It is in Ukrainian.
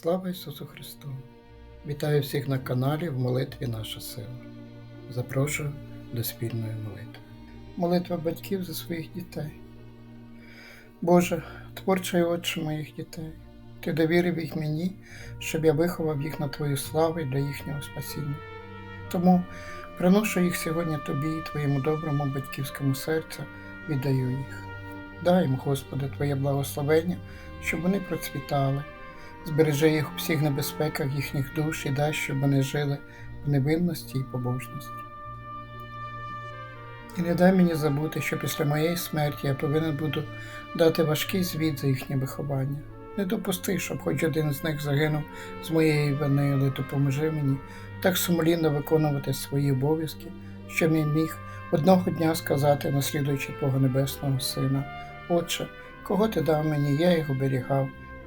Слава Ісусу Христу! Вітаю всіх на каналі в молитві Наша сила. Запрошую до спільної молитви. Молитва батьків за своїх дітей. Боже, творчий Отче моїх дітей, Ти довірив їх мені, щоб я виховав їх на Твою славу і для їхнього спасіння. Тому приношу їх сьогодні Тобі і Твоєму доброму батьківському серцю, віддаю їх. Дай їм, Господи, Твоє благословення, щоб вони процвітали. Збережи їх у всіх небезпеках їхніх душ і дай, щоб вони жили в невинності і побожності. І не дай мені забути, що після моєї смерті я повинен буду дати важкий звіт за їхнє виховання. Не допусти, щоб хоч один з них загинув з моєї вини, але допоможи мені так сумлінно виконувати свої обов'язки, щоб я міг одного дня сказати, наслідуючи Твого Небесного Сина, Отче, кого ти дав мені, я їх оберігав,